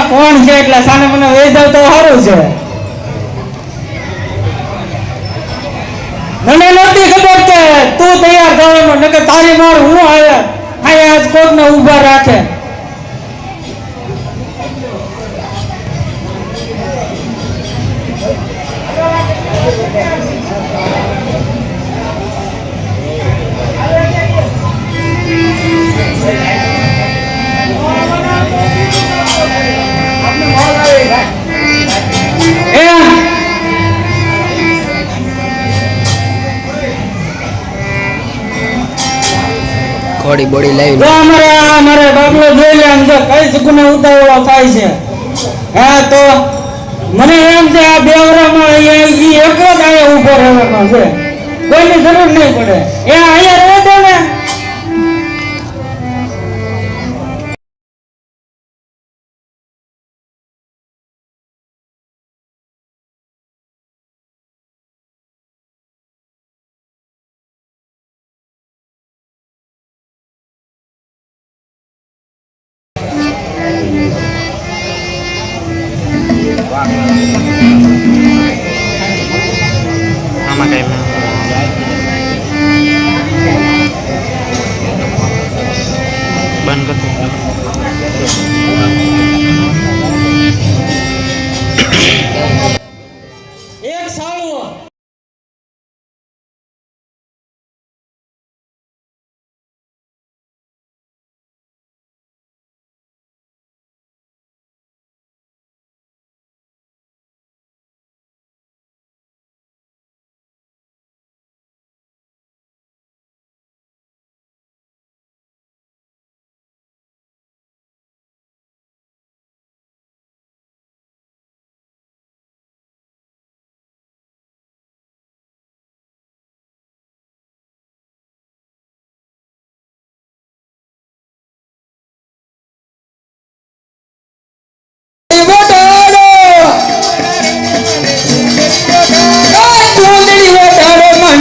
એટલે સાને મને વહી તો સારું છે. મને નથી ખબર કે તું તૈયાર થવાનો, નકર તારી માર હું આવે અહીંયા આજ કોકને ઊભા રાખે. ઘોડી બોડી જો તો અમારે અમારે બાબલો જોઈ લે જો કઈ સુકુને ઉતાવળો થાય છે? હા, તો મને એમ છે, આ બેવરામાં અહીંયા એક જ અહીંયા ઊભો રહેવાનો છે. કોઈની જરૂર નહીં પડે. એ અહીંયા રહે ને. એક સાળું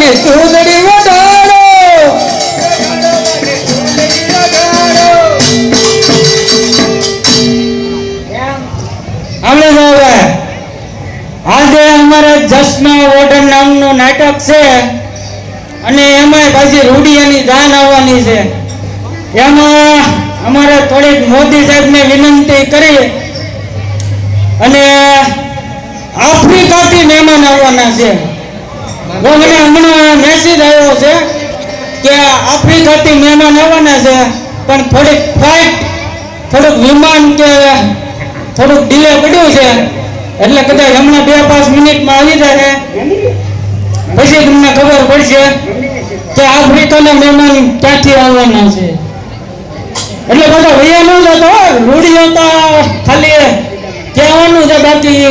વટાડો મને ચૂંદડી વટાડો આપણે હવે આજે અમારે જસના વોર્ડન નામનું નાટક છે, અને એમાં પાછી રૂડિયાની જાન આવવાની છે. એમાં અમારે થોડીક મોદી સાહેબને વિનંતી કરી, અને આફ્રિકાથી મહેમાન આવવાના છે. જો મને હમણાં મેસેજ આવ્યો છે કે આફ્રિકાથી મહેમાન આવવાના છે, પણ થોડીક ફ્લાઇટ થોડુંક વિમાન કે થોડુંક ડીલે પડ્યું છે. એટલે કદાચ હમણાં બે પાંચ મિનિટમાં આવી જાય પછી તમને ખબર પડશે કે આફ્રિકાના મહેમાન ક્યાંથી આવવાના છે. એટલે બધા વૈયા ન જતો રૂડિયો તો ખાલી કહેવાનું છે, બાકી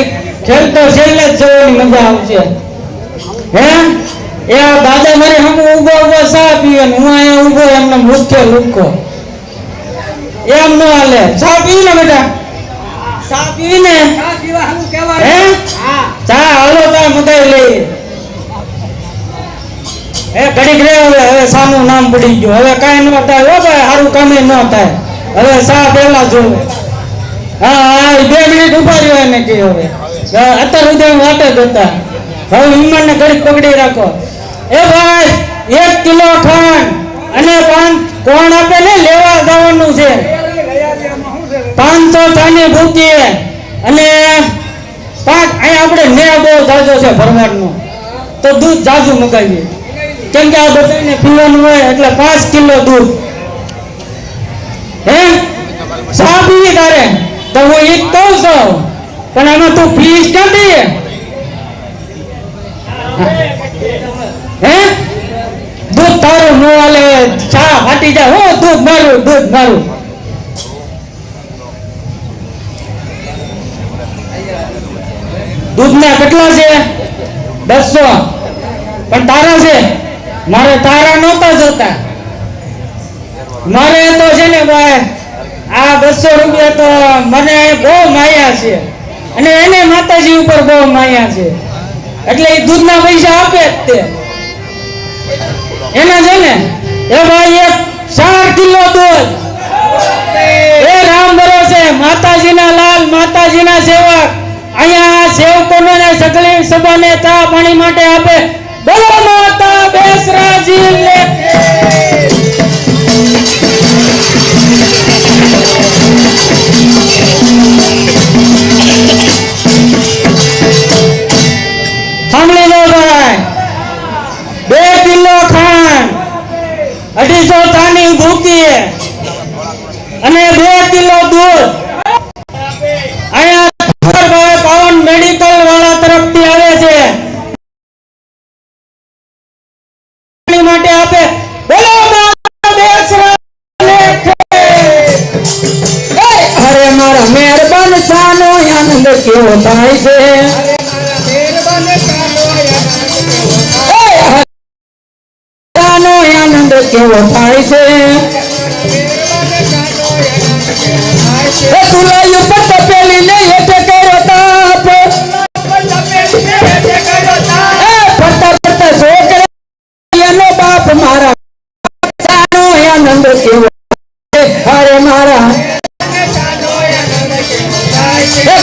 ખેલ તો છેલ્લે જ જોવાની મજા આવશે. હે? એ દાદા મારે હમ ઊભો ઊભો સા ને હું અહીંયા ઊભો એમને મુખ્ય લુખો એમ ન હાલે. સા પી ને બેટા. સા પી ને હે? ચા હાલો તા મગાઈ લઈ એ ઘડીક રે હવે હવે સાનું નામ પડી ગયું. હવે કાંઈ ન થાય. હો ભાઈ, સારું કામે ન થાય. હવે સા પહેલા જોવે હા હા બે મિનિટ ઊભા રહ્યો એને કે હવે. અત્યાર સુધી વાટે જ હતા. હવે વિમાન ને ઘડીક પકડી રાખો. એ ભાઈ, એક કિલો ખાંડ અને પાંચ કોણ આપે ને લેવા જવાનું છે? પાંચસો ચાની ભૂકી અને પાંચ અહીંયા આપણે ને બહુ જાજો છે ભરવાડનો. તો દૂધ જાજુ મગાવીએ. કેમ કે આ બધાને પીવાનું હોય એટલે પાંચ કિલો દૂધ. હે? પીવી તારે. તો હું એક કહું છું. પણ આમાં તું ફીસ ક્યાંથી હે દૂધ મારું દૂધ મારું. કેટલા છે? બસો પણ તારા છે? મારે તારા નહોતા જોતા. મારે તો છે ને ભાઈ, આ બસો રૂપિયા તો મને બહુ માયા છે. અને એને માતાજી ઉપર બહુ માયા છે. એટલે એ દૂધના પૈસા આપે જ તે. એના છે ને, એ ભાઈ એક ચાર કિલો દૂધ. એ રામ ભરોસે માતાજીના લાલ, માતાજીના સેવક. અહીંયા સેવકોને સગલી સભાને ચા પાણી માટે આપે. બોલો માતા બેસરાજી લે કેવો થાય છે સાનો આનંદ કેવો થાય છે એ તુલાઈ ઉપર તપેલી ને હેઠે કર્યો તાપ એ ફરતા ફરતા છોકરા એનો બાપ મારા સાનો આનંદ કેવો છે? અરે મારા એ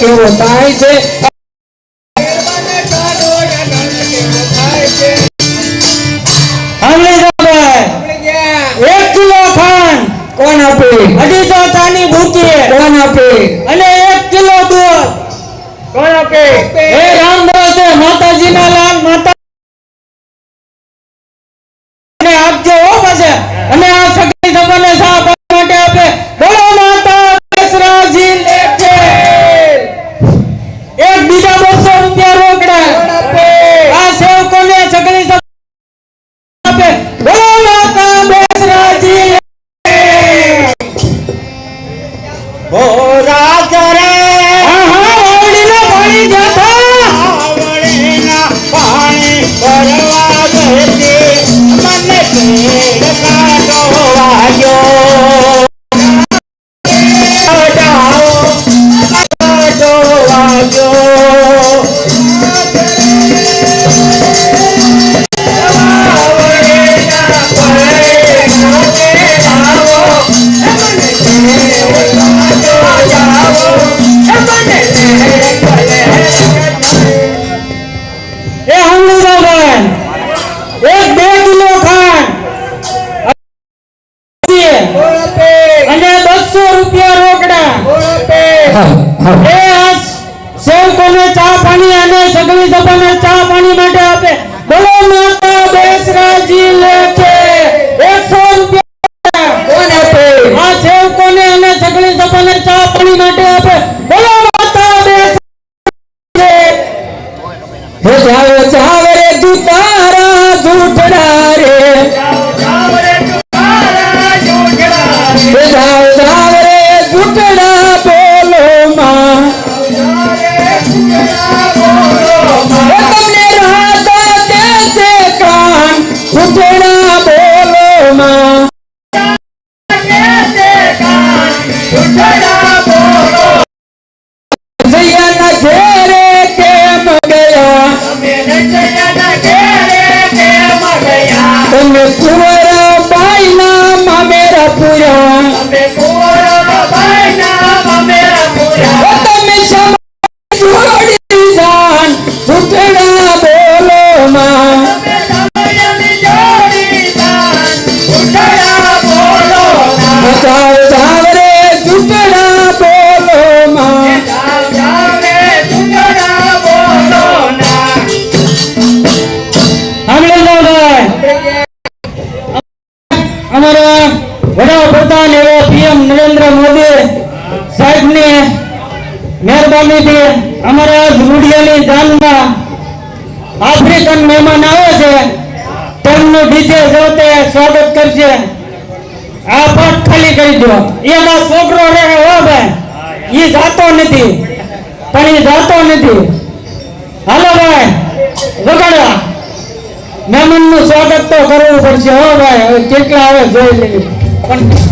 કેવો થાય છે. એક કિલો ખાંડ. કોણ આપે? અઢીસો ચાની ભૂકી. કોણ આપે? અને એક કિલો દૂધ. કોણ આપે? હે રામ બોલતે માતાજીના ভরা એ સેવકોને ચા પાણી અને સગડી સભાને ચા પાણી માટે વડાપ્રધાન એવા પીએમ નરેન્દ્ર મોદી સાહેબની મહેરબાનીથી અમારા રૂડિયાની જાનમાં આફ્રિકન મહેમાન આવે છે, તેમનું ડીજે જોતે સ્વાગત કરશે. આ પાઠ ખાલી કરી દો. એમાં છોકરો રહે હો ભાઈ. એ જાતો નથી. પણ એ જાતો નથી. હાલો ભાઈ, વગાડવા. મહેમાનનું સ્વાગત તો કરવું પડશે હો ભાઈ. કેટલા આવે જોઈ લેવી પણ